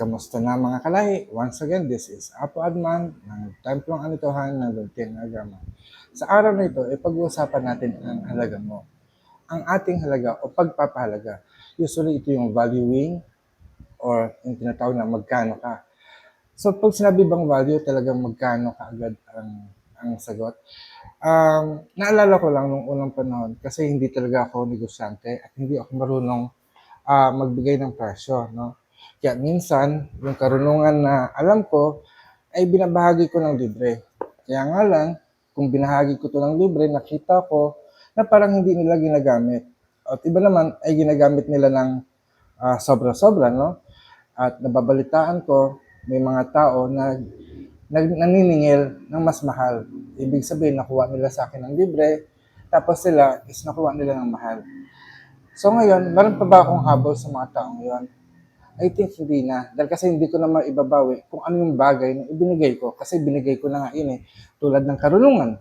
Kamusta na mga kalahi? Once again, this is Apo Adman ng Templong Anitohan ng Luntin Agama. Sa araw na ito, ay pag-uusapan natin ang halaga mo. Ang ating halaga o pagpapahalaga. Usually, ito yung valuing or yung tinatawag na magkano ka. So, pag sinabi bang value, talagang magkano ka agad ang, ang sagot. Um, naalala ko lang nung unang panahon kasi hindi talaga ako negosyante at hindi ako marunong ah, magbigay ng presyo. No? Kaya minsan, yung karunungan na alam ko, ay binabahagi ko ng libre. Kaya nga lang, kung binahagi ko to ng libre, nakita ko na parang hindi nila ginagamit. At iba naman ay ginagamit nila ng ah, sobra-sobra, no? At nababalitaan ko, may mga tao na nag, naniningil ng mas mahal. Ibig sabihin, nakuha nila sa akin ng libre, tapos sila is nakuha nila ng mahal. So ngayon, meron pa ba akong habol sa mga taong yon? I think hindi na. Dahil kasi hindi ko na maibabawi kung ano yung bagay na ibinigay ko. Kasi binigay ko na nga yun eh. Tulad ng karunungan.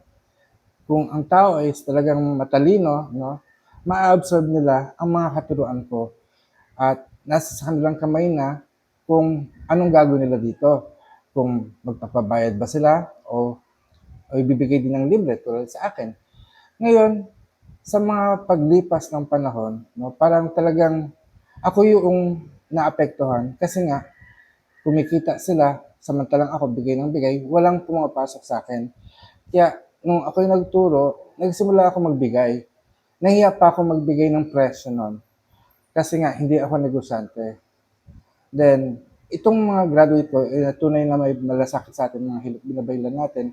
Kung ang tao ay talagang matalino, no, ma-absorb nila ang mga katuruan ko. At nasa sa kanilang kamay na kung anong gagawin nila dito. Kung magpapabayad ba sila o, o ibibigay din ng libre tulad sa akin. Ngayon, sa mga paglipas ng panahon, no, parang talagang ako yung naapektuhan kasi nga kumikita sila samantalang ako bigay ng bigay, walang pumapasok sa akin. Kaya nung ako yung nagturo, nagsimula ako magbigay. Nahiya pa ako magbigay ng presyo nun. Kasi nga, hindi ako negosyante. Then, itong mga graduate ko, eh, tunay na may malasakit sa atin, mga hilot binabaylan natin,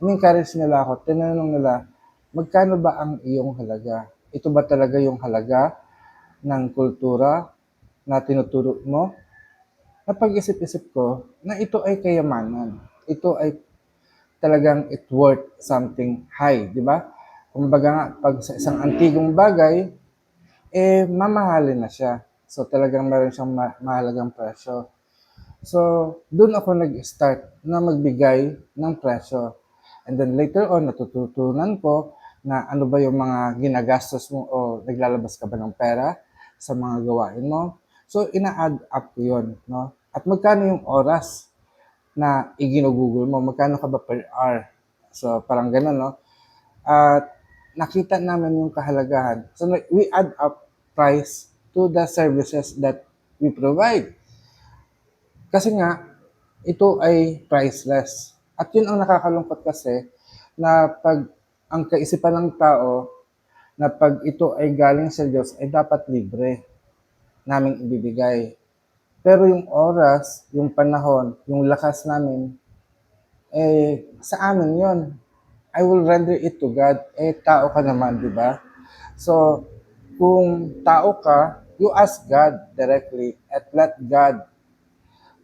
in-encourage nila ako, tinanong nila, magkano ba ang iyong halaga? Ito ba talaga yung halaga ng kultura na tinuturo mo? Napag-isip-isip ko na ito ay kayamanan. Ito ay talagang it worth something high, di ba? Kumbaga nga, pag sa isang antigong bagay, eh, mamahalin na siya. So, talagang meron siyang ma- mahalagang presyo. So, doon ako nag-start na magbigay ng presyo. And then later on, natututunan ko na ano ba yung mga ginagastos mo o naglalabas ka ba ng pera sa mga gawain mo. So, ina-add up ko yun. No? At magkano yung oras na iginugugol mo? Magkano ka ba per hour? So, parang ganun, no? At nakita namin yung kahalagahan. So, we add up price to the services that we provide. Kasi nga, ito ay priceless. At yun ang nakakalungkot kasi na pag ang kaisipan ng tao na pag ito ay galing sa Diyos ay dapat libre naming ibibigay. Pero yung oras, yung panahon, yung lakas namin, eh, sa amin yon I will render it to God. Eh, tao ka naman, di ba? So, kung tao ka, you ask God directly at let God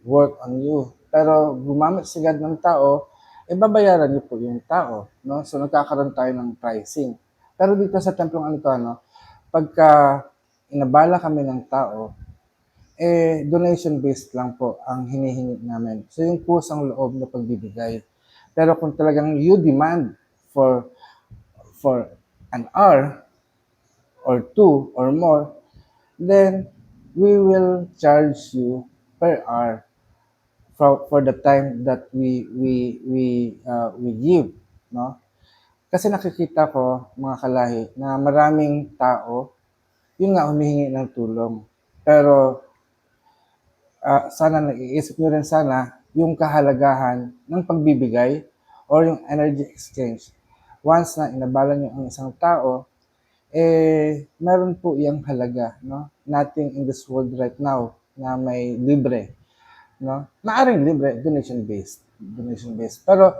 work on you. Pero gumamit si God ng tao, eh babayaran niyo po yung tao. No? So nagkakaroon tayo ng pricing. Pero dito sa Templong Anitano, pagka inabala kami ng tao, eh donation-based lang po ang hinihingi namin. So yung kusang loob na pagbibigay. Pero kung talagang you demand for for an hour or two or more, then we will charge you per hour for, for the time that we we we uh, we give, no? Kasi nakikita ko mga kalahi na maraming tao yun nga humihingi ng tulong. Pero ah, sana nag-iisip nyo rin sana yung kahalagahan ng pagbibigay or yung energy exchange. Once na inabala nyo ang isang tao, eh, meron po iyang halaga, no? Nothing in this world right now na may libre, no? Maaring libre, donation-based, donation-based. Pero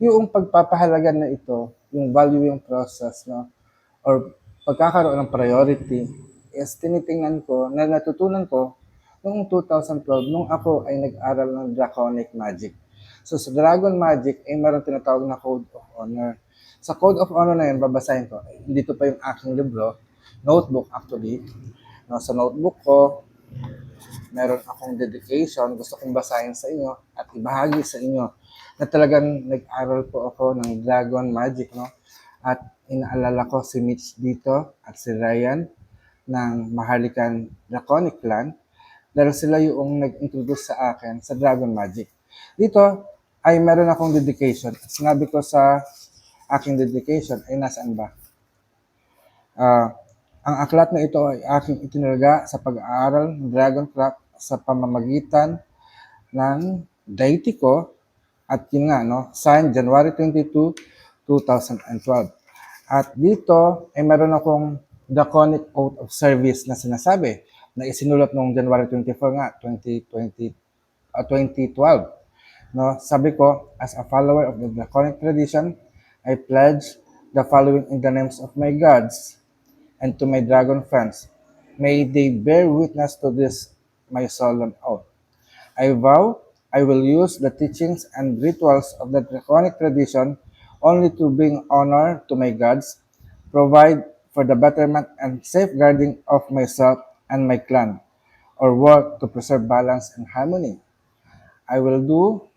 yung pagpapahalaga na ito, yung value yung process, no? Or pagkakaroon ng priority, is tinitingnan ko, na natutunan ko noong 2012, nung ako ay nag-aral ng Draconic Magic. So sa Dragon Magic, ay meron tinatawag na Code of Honor. Sa Code of Honor na yun, babasahin ko. Dito pa yung aking libro, notebook actually. No, sa notebook ko, meron akong dedication, gusto kong basahin sa inyo at ibahagi sa inyo na talagang nag-aral po ako ng Dragon Magic, no? At inaalala ko si Mitch dito at si Ryan ng Mahalikan Draconic Clan dahil sila yung nag-introduce sa akin sa Dragon Magic. Dito ay meron akong dedication. Sinabi ko sa aking dedication ay nasaan ba? Ah, ang aklat na ito ay aking itinalaga sa pag-aaral ng Dragon Craft sa pamamagitan ng deity ko at yun nga, no, signed January 22, 2012. At dito ay meron akong Draconic Oath of Service na sinasabi na isinulat noong January 24 nga, 2020, ah, 2012. No, sabi ko, as a follower of the Draconic tradition, I pledge the following in the names of my gods and to my dragon friends. May they bear witness to this my solemn oath. I vow I will use the teachings and rituals of the draconic tradition only to bring honor to my gods, provide for the betterment and safeguarding of myself and my clan, or work to preserve balance and harmony. I will do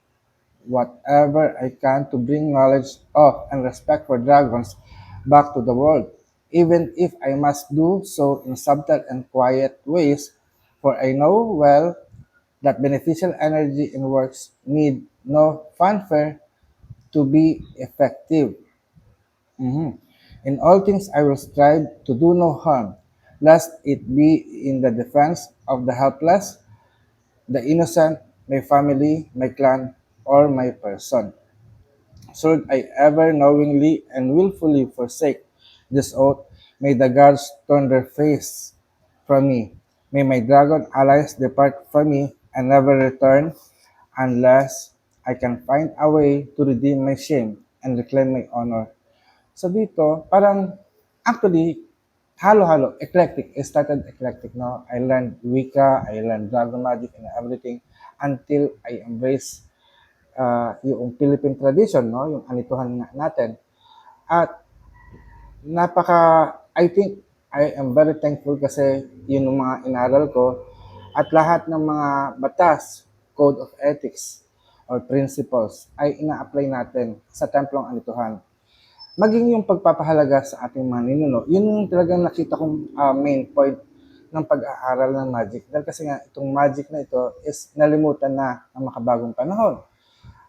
whatever I can to bring knowledge of and respect for dragons back to the world, even if I must do so in subtle and quiet ways, for I know well that beneficial energy in works need no fanfare to be effective. Mhm. In all things I will strive to do no harm, lest it be in the defense of the helpless, the innocent, my family, my clan, or my person. Should I ever knowingly and willfully forsake this oath, may the gods turn their face from me. May my dragon allies depart from me and never return unless I can find a way to redeem my shame and reclaim my honor. So dito, parang actually, halo-halo, eclectic. I started eclectic, no? I learned Wicca, I learned Dragon Magic and everything until I embrace uh, yung Philippine tradition, no? Yung anituhan natin. At napaka, I think, I am very thankful kasi yun yung mga inaral ko at lahat ng mga batas, code of ethics, or principles ay ina-apply natin sa templong anituhan. Maging yung pagpapahalaga sa ating mga ninuno, yun yung talagang nakita kong ah, main point ng pag-aaral ng magic. Dahil kasi nga itong magic na ito is nalimutan na ng makabagong panahon.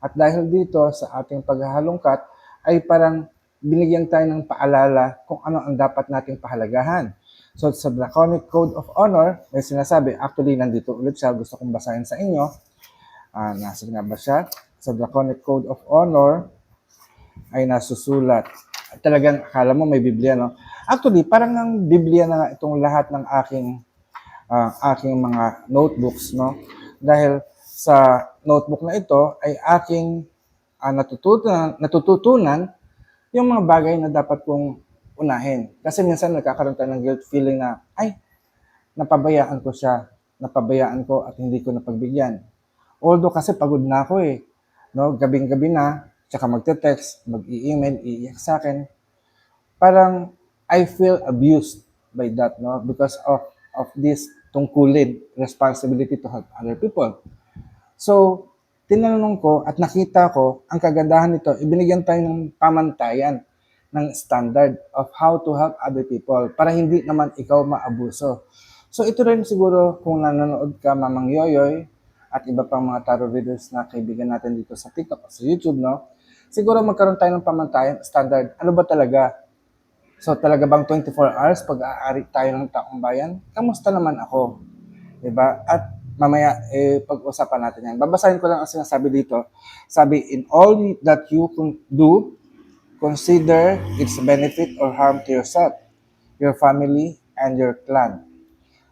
At dahil dito sa ating paghahalongkat ay parang binigyan tayo ng paalala kung ano ang dapat nating pahalagahan. So sa Draconic Code of Honor, may sinasabi, actually nandito ulit siya, gusto kong basahin sa inyo. Ah, nasa nga ba siya? Sa Draconic Code of Honor ay nasusulat. At talagang akala mo may Biblia, no? Actually, parang ng Biblia na itong lahat ng aking ah, aking mga notebooks, no? Dahil sa notebook na ito ay aking ah, natututunan, natututunan yung mga bagay na dapat kong unahin. Kasi minsan nagkakaroon tayo ng guilt feeling na, ay, napabayaan ko siya, napabayaan ko at hindi ko napagbigyan. Although kasi pagod na ako eh. No, gabing-gabi na, tsaka magte-text, mag-i-email, iiyak sa akin. Parang I feel abused by that, no? Because of of this tungkulin, responsibility to help other people. So, tinanong ko at nakita ko, ang kagandahan nito, ibinigyan tayo ng pamantayan ng standard of how to help other people para hindi naman ikaw maabuso. So ito rin siguro kung nanonood ka Mamang Yoyoy at iba pang mga tarot readers na kaibigan natin dito sa TikTok o sa YouTube, no? Siguro magkaroon tayo ng pamantayan, standard. Ano ba talaga? So talaga bang 24 hours pag-aari tayo ng taong bayan? Kamusta naman ako? 'Di ba? At mamaya eh pag-usapan natin 'yan. Babasahin ko lang ang sinasabi dito. Sabi in all that you can do, consider its benefit or harm to yourself, your family, and your clan.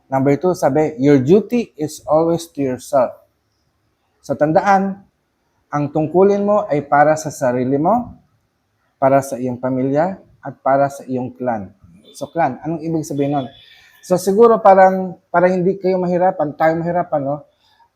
Number two, sabi, your duty is always to yourself. So tandaan, ang tungkulin mo ay para sa sarili mo, para sa iyong pamilya, at para sa iyong clan. So clan, anong ibig sabihin nun? So siguro parang, para hindi kayo mahirapan, tayo mahirapan, no?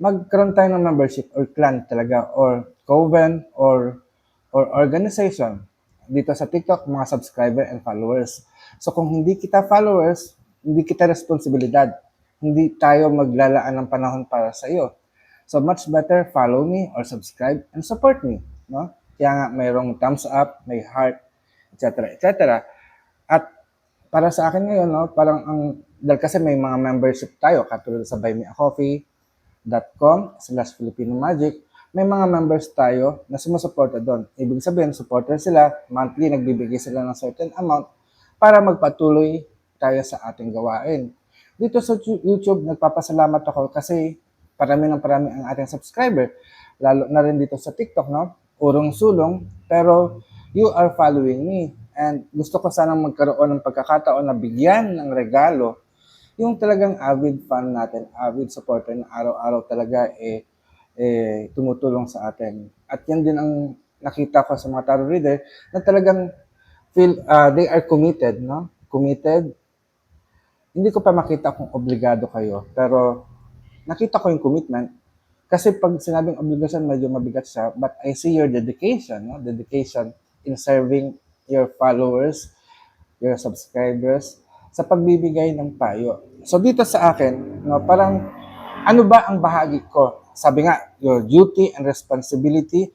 magkaroon tayo ng membership or clan talaga, or coven, or, or organization. Dito sa TikTok, mga subscriber and followers. So kung hindi kita followers, hindi kita responsibilidad. Hindi tayo maglalaan ng panahon para sa iyo. So much better follow me or subscribe and support me, no? Kaya nga mayroong thumbs up, may heart, etc. etc. At para sa akin ngayon, no, parang ang dahil kasi may mga membership tayo katulad sa Buy Me a Coffee, patreon.com slash Filipino Magic, may mga members tayo na sumusuporta doon. Ibig sabihin, supporter sila, monthly nagbibigay sila ng certain amount para magpatuloy tayo sa ating gawain. Dito sa YouTube, nagpapasalamat ako kasi parami ng parami ang ating subscriber. Lalo na rin dito sa TikTok, no? Urong sulong. Pero you are following me. And gusto ko sanang magkaroon ng pagkakataon na bigyan ng regalo yung talagang avid fan natin, avid supporter na araw-araw talaga eh, eh tumutulong sa atin. At yan din ang nakita ko sa mga tarot reader na talagang feel ah, they are committed, no? Committed. Hindi ko pa makita kung obligado kayo, pero nakita ko yung commitment. Kasi pag sinabing obligation, medyo mabigat siya. But I see your dedication, no? Dedication in serving your followers, your subscribers, sa pagbibigay ng payo. So dito sa akin, no, parang ano ba ang bahagi ko? Sabi nga, your duty and responsibility,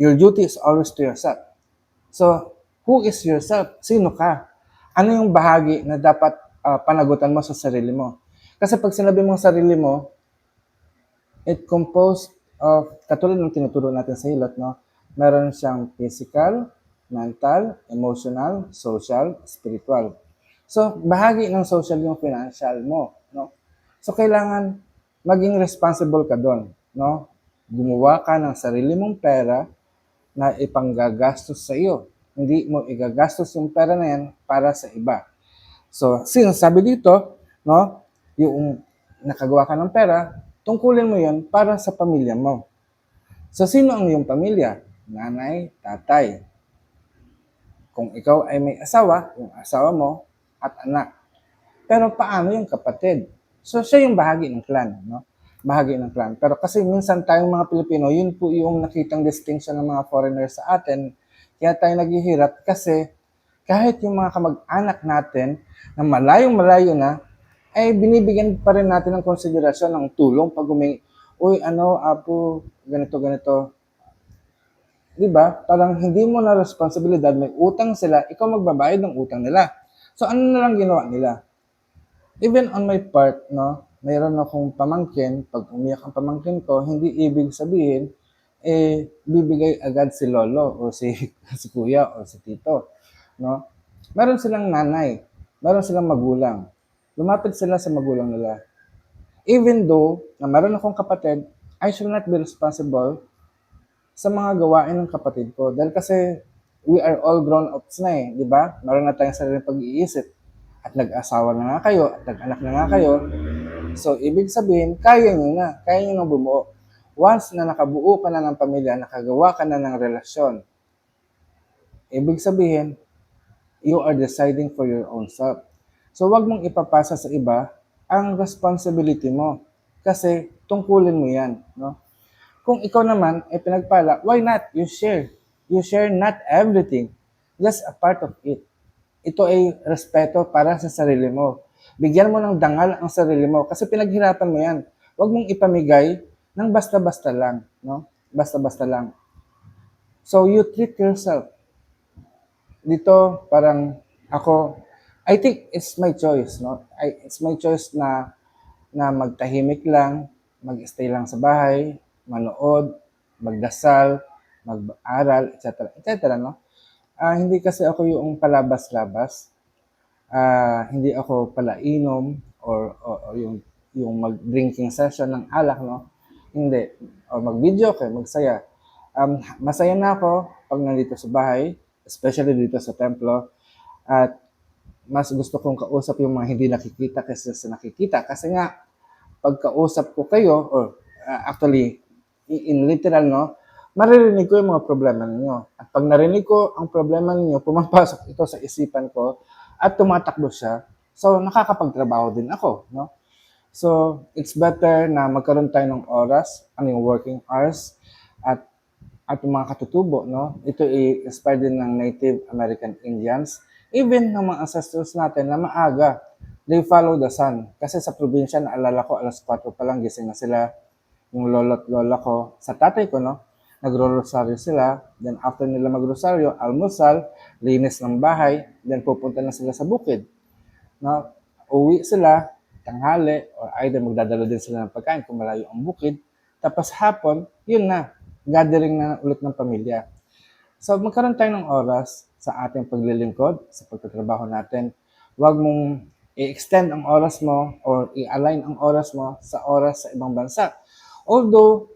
your duty is always to yourself. So, who is yourself? Sino ka? Ano yung bahagi na dapat ah, panagutan mo sa sarili mo? Kasi pag sinabi mong sarili mo, it composed of, katulad ng tinuturo natin sa hilot, no? Meron siyang physical, mental, emotional, social, spiritual. So, bahagi ng social yung financial mo, no? So, kailangan maging responsible ka doon, no? Gumawa ka ng sarili mong pera na ipanggagastos sa iyo. Hindi mo igagastos yung pera na yan para sa iba. So, sinasabi dito, no, yung nakagawa ka ng pera, tungkulin mo yun para sa pamilya mo. So, sino ang iyong pamilya? Nanay, tatay. Kung ikaw ay may asawa, yung asawa mo at anak. Pero paano yung kapatid? So, siya yung bahagi ng clan, no? Bahagi ng clan. Pero kasi minsan tayong mga Pilipino, yun po yung nakitang distinction ng mga foreigners sa atin. Kaya tayo naghihirap kasi kahit yung mga kamag-anak natin na malayong malayo na, ay binibigyan pa rin natin ng konsiderasyon ng tulong pag humingi, uy, ano, apo, ganito, ganito. Di ba? Parang hindi mo na responsibilidad, may utang sila, ikaw magbabayad ng utang nila. So, ano na lang ginawa nila? Even on my part, no, mayroon akong pamangkin, pag umiyak ang pamangkin ko, hindi ibig sabihin, eh, bibigay agad si lolo o si, si kuya o si tito. No? Meron silang nanay, meron silang magulang. Lumapit sila sa magulang nila. Even though na meron akong kapatid, I should not be responsible sa mga gawain ng kapatid ko. Dahil kasi we are all grown ups na eh, di ba? Meron na tayong sariling pag-iisip. At nag-asawa na nga kayo, at nag-anak na nga kayo. So, ibig sabihin, kaya nyo na. Kaya nyo na bumuo. Once na nakabuo ka na ng pamilya, nakagawa ka na ng relasyon, ibig sabihin, you are deciding for your own self. So, wag mong ipapasa sa iba ang responsibility mo. Kasi, tungkulin mo yan. No? Kung ikaw naman ay pinagpala, why not? You share. You share not everything. Just a part of it. Ito ay respeto para sa sarili mo. Bigyan mo ng dangal ang sarili mo kasi pinaghirapan mo yan. Huwag mong ipamigay ng basta-basta lang. No? Basta-basta lang. So, you treat yourself. Dito, parang ako, I think it's my choice. No? I, it's my choice na na magtahimik lang, mag-stay lang sa bahay, manood, magdasal, mag-aral, etc. etc. no? Ah, hindi kasi ako yung palabas-labas. Ah, hindi ako palainom or, or, or yung yung mag-drinking session ng alak, no? Hindi. O mag-video kayo, magsaya. Um, masaya na ako pag nandito sa bahay, especially dito sa templo. At mas gusto kong kausap yung mga hindi nakikita kaysa sa nakikita. Kasi nga, pagkausap ko kayo, or uh, actually, i- in literal, no, maririnig ko yung mga problema ninyo. At pag narinig ko ang problema ninyo, pumapasok ito sa isipan ko at tumatakbo siya. So, nakakapagtrabaho din ako, no? So, it's better na magkaroon tayo ng oras, ano yung working hours, at at mga katutubo, no? Ito ay inspired din ng Native American Indians, even ng mga ancestors natin na maaga, they follow the sun. Kasi sa probinsya, naalala ko, alas 4 pa lang gising na sila, yung lolo at lola ko, sa tatay ko, no? Nagro-rosaryo sila, then after nila magrosaryo, almusal, linis ng bahay, then pupunta na sila sa bukid. No? Uwi sila, tanghali or either magdadala din sila ng pagkain kung malayo ang bukid. Tapos hapon, yun na, gathering na ulit ng pamilya. So magkaroon tayo ng oras sa ating paglilingkod, sa pagtatrabaho natin. Huwag mong i-extend ang oras mo or i-align ang oras mo sa oras sa ibang bansa. Although,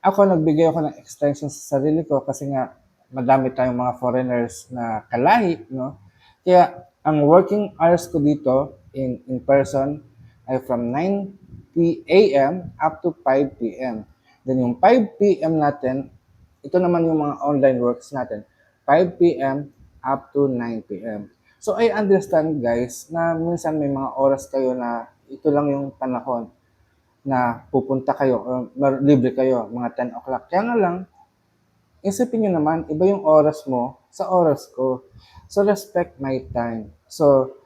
ako nagbigay ako ng extension sa sarili ko kasi nga madami tayong mga foreigners na kalahi, no? Kaya ang working hours ko dito in in person ay from 9 p- a.m. up to 5 p.m. Then yung 5 p.m. natin, ito naman yung mga online works natin, 5 p.m. up to 9 p.m. So I understand guys na minsan may mga oras kayo na ito lang yung panahon na pupunta kayo or libre kayo, mga 10 o'clock. Kaya nga lang, isipin nyo naman, iba yung oras mo sa oras ko. So, respect my time. So,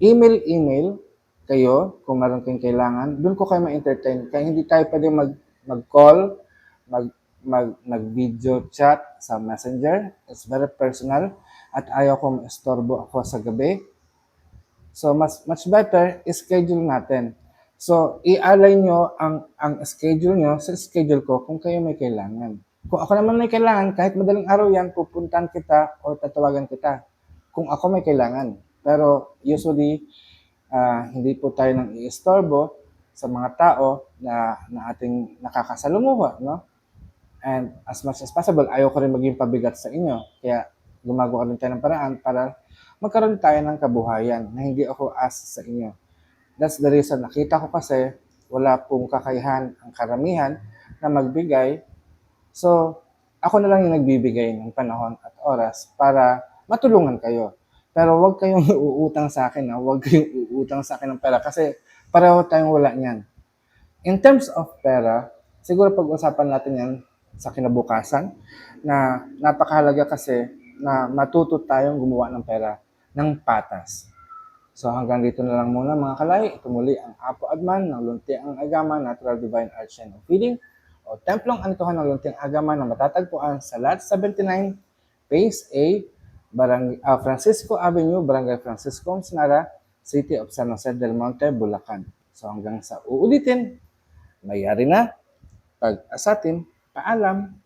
email, email kayo kung meron kayong kailangan. Doon ko kayo ma-entertain. Kaya hindi tayo pwede mag, mag-call, mag, mag, mag-video chat sa messenger. It's very personal. At ayaw ko ma-estorbo ako sa gabi. So, mas much better, schedule natin. So, i-align nyo ang, ang schedule nyo sa schedule ko kung kayo may kailangan. Kung ako naman may kailangan, kahit madaling araw yan, pupuntan kita o tatawagan kita. Kung ako may kailangan. Pero usually, ah, hindi po tayo nang iistorbo sa mga tao na, na ating nakakasalumuha, no? And as much as possible, ayaw ko rin maging pabigat sa inyo. Kaya gumagawa rin tayo ng paraan para magkaroon tayo ng kabuhayan na hindi ako asa sa inyo. That's the reason. Nakita ko kasi wala pong kakayahan ang karamihan na magbigay. So, ako na lang yung nagbibigay ng panahon at oras para matulungan kayo. Pero huwag kayong uutang sa akin. Ha? Huwag kayong uutang sa akin ng pera kasi pareho tayong wala niyan. In terms of pera, siguro pag-usapan natin yan sa kinabukasan na napakahalaga kasi na matuto tayong gumawa ng pera ng patas. So hanggang dito na lang muna mga kalay. Ito ang Apo Adman ng Luntiang Agama Natural Divine Art Shine of Feeding o Templong Anitohan ng Luntiang Agama na matatagpuan sa Lot 79, Phase A, Barang, ah, Francisco Avenue, Barangay Francisco, Sonara, City of San Jose del Monte, Bulacan. So hanggang sa uulitin, mayari na. Pag asatin, paalam.